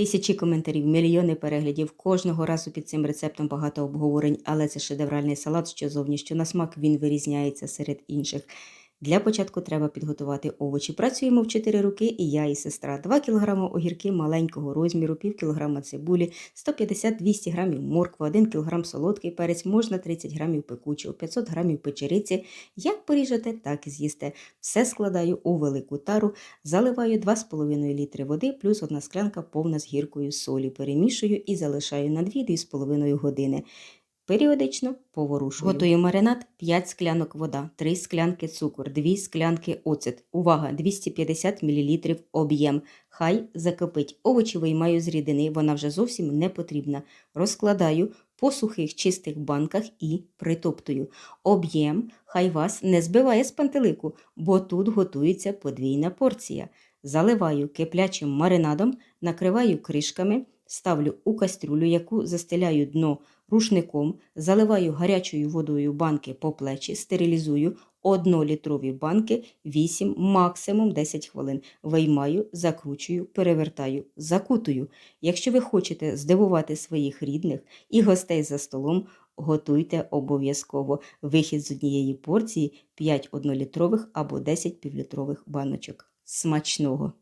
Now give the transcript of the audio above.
Тисячі коментарів, мільйони переглядів. Кожного разу під цим рецептом багато обговорень, але це шедевральний салат, що зовні, що на смак він вирізняється серед інших. Для початку треба підготувати овочі. Працюємо в 4 руки і я, і сестра. 2 кг огірки маленького розміру, пів кілограма цибулі, 150-200 г моркви, 1 кг солодкий перець, можна 30 г пекучого, 500 г печериці. Як поріжете, так і з'їсте. Все складаю у велику тару, заливаю 2,5 літри води плюс одна склянка повна з гіркою солі. Перемішую і залишаю на 2-2,5 години. Періодично поворушую. Готую маринад 5 склянок вода, 3 склянки цукор, 2 склянки оцет. Увага! 250 мл об'єм. Хай закипить. Овочі виймаю з рідини, вона вже зовсім не потрібна. Розкладаю по сухих чистих банках і притоптую. Об'єм хай вас не збиває з пантелику, бо тут готується подвійна порція. Заливаю киплячим маринадом, накриваю кришками, ставлю у кастрюлю, яку застеляю дно рушником, заливаю гарячою водою банки по плечі, стерилізую 1-літрові банки 8, максимум 10 хвилин. Виймаю, закручую, перевертаю, закутую. Якщо ви хочете здивувати своїх рідних і гостей за столом, готуйте обов'язково. Вихід з однієї порції 5 1-літрових або 10 півлітрових баночок. Смачного!